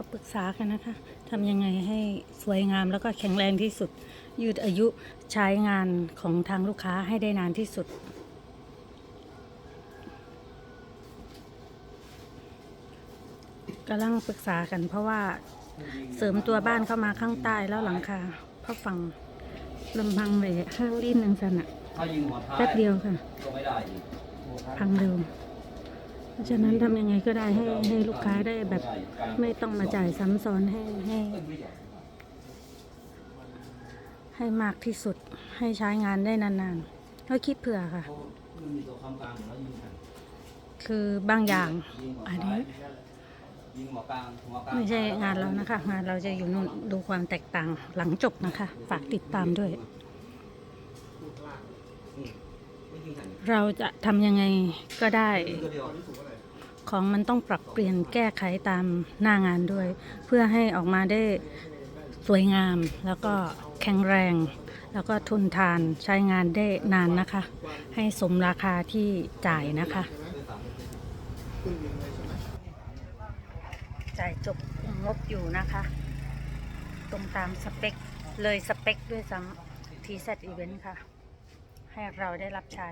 ก็ปรึกษากันนะคะทำยังไงให้สวยงามแล้วก็แข็งแรงที่สุด ยืดอายุใช้งานของทางลูกค้าให้ได้นานที่สุด กำลังปรึกษากันเพราะว่าเสริมตัวบ้านเข้ามาข้างใต้แล้วหลังคาเพราะฝั่งลำพังเลยห้างลิ้นหนึ่งสันอะแป๊บเดียวค่ะ พังเร็ว ราะฉะนั้นทำยังไงก็ได้ให้ให้ลูกค้าได้แบบไม่ต้องมาจ่ายซ้ำซ้อนให้ให้ ให้มากที่สุดให้ใช้งานได้นานๆก็คิดเผื่อค่ะ คือบางอย่างอันนี้ไม่ใช่งานเรานะคะ งานเราจะอยู่นู่นดูความแตกต่างหลังจบนะคะ ฝากติดตามด้วย เราจะทำยังไงก็ได้ ของมันต้องปรับเปลี่ยนแก้ไขตามหน้างานด้วย เพื่อให้ออกมาได้สวยงามแล้วก็แข็งแรง แล้วก็ทนทานใช้งานได้นานนะคะ ให้สมราคาที่จ่ายนะคะจ่ายจบงบอยู่นะคะ ตรงตามสเปค เลยสเปคด้วยซ้ำทีเซตอีเวนต์ค่ะ ให้เราได้รับใช้